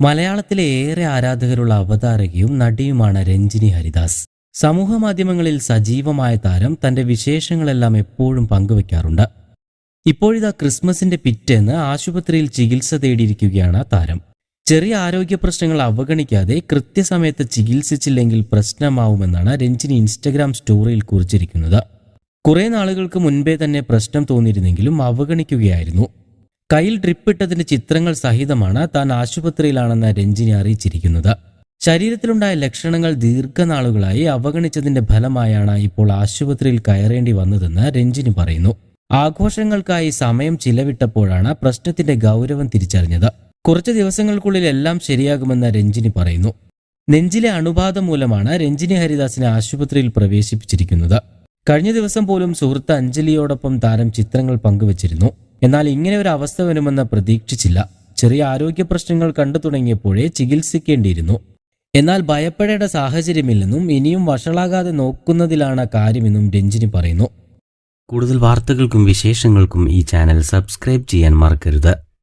മലയാളത്തിലെ ഏറെ ആരാധകരുള്ള അവതാരകയും നടിയുമാണ് രഞ്ജിനി ഹരിദാസ്. സമൂഹ മാധ്യമങ്ങളിൽ സജീവമായ താരം തന്റെ വിശേഷങ്ങളെല്ലാം എപ്പോഴും പങ്കുവെക്കാറുണ്ട്. ഇപ്പോഴിതാ ക്രിസ്മസിന്റെ പിറ്റേന്ന് ആശുപത്രിയിൽ ചികിത്സ തേടിയിരിക്കുകയാണ് താരം. ചെറിയ ആരോഗ്യ പ്രശ്നങ്ങൾ അവഗണിക്കാതെ കൃത്യസമയത്ത് ചികിത്സിച്ചില്ലെങ്കിൽ പ്രശ്നമാവുമെന്നാണ് രഞ്ജിനി ഇൻസ്റ്റഗ്രാം സ്റ്റോറിയിൽ കുറിച്ചിരിക്കുന്നത്. കുറെ നാളുകൾക്ക് മുൻപേ തന്നെ പ്രശ്നം തോന്നിയിരുന്നെങ്കിലും അവഗണിക്കുകയായിരുന്നു. കയ്യിൽ ഡ്രിപ്പിട്ടതിന്റെ ചിത്രങ്ങൾ സഹിതമാണ് താൻ ആശുപത്രിയിലാണെന്ന് രഞ്ജിനി അറിയിച്ചിരിക്കുന്നത്. ശരീരത്തിലുണ്ടായ ലക്ഷണങ്ങൾ ദീർഘനാളുകളായി അവഗണിച്ചതിന്റെ ഫലമായാണ് ഇപ്പോൾ ആശുപത്രിയിൽ കയറേണ്ടി വന്നതെന്ന് രഞ്ജിനി പറയുന്നു. ആഘോഷങ്ങൾക്കായി സമയം ചിലവിട്ടപ്പോഴാണ് പ്രശ്നത്തിന്റെ ഗൗരവം തിരിച്ചറിഞ്ഞത്. കുറച്ച് ദിവസങ്ങൾക്കുള്ളിൽ എല്ലാം ശരിയാകുമെന്ന് രഞ്ജിനി പറയുന്നു. നെഞ്ചിലെ അണുബാധ മൂലമാണ് രഞ്ജിനി ഹരിദാസിനെ ആശുപത്രിയിൽ പ്രവേശിപ്പിച്ചിരിക്കുന്നത്. കഴിഞ്ഞ ദിവസം പോലും സുഹൃത്ത് അഞ്ജലിയോടൊപ്പം താരം ചിത്രങ്ങൾ പങ്കുവച്ചിരുന്നു. എന്നാൽ ഇങ്ങനെ ഒരു അവസ്ഥ വരുമെന്ന് പ്രതീക്ഷിച്ചില്ല. ചെറിയ ആരോഗ്യ പ്രശ്നങ്ങൾ കണ്ടു തുടങ്ങിയപ്പോഴേ ചികിത്സിക്കേണ്ടിയിരുന്നു. എന്നാൽ ഭയപ്പെടേണ്ട സാഹചര്യമില്ലെന്നും ഇനിയും വഷളാകാതെ നോക്കുന്നതിലാണ് കാര്യമെന്നും രഞ്ജിനി പറയുന്നു. കൂടുതൽ വാർത്തകൾക്കും വിശേഷങ്ങൾക്കും ഈ ചാനൽ സബ്സ്ക്രൈബ് ചെയ്യാൻ മറക്കരുത്.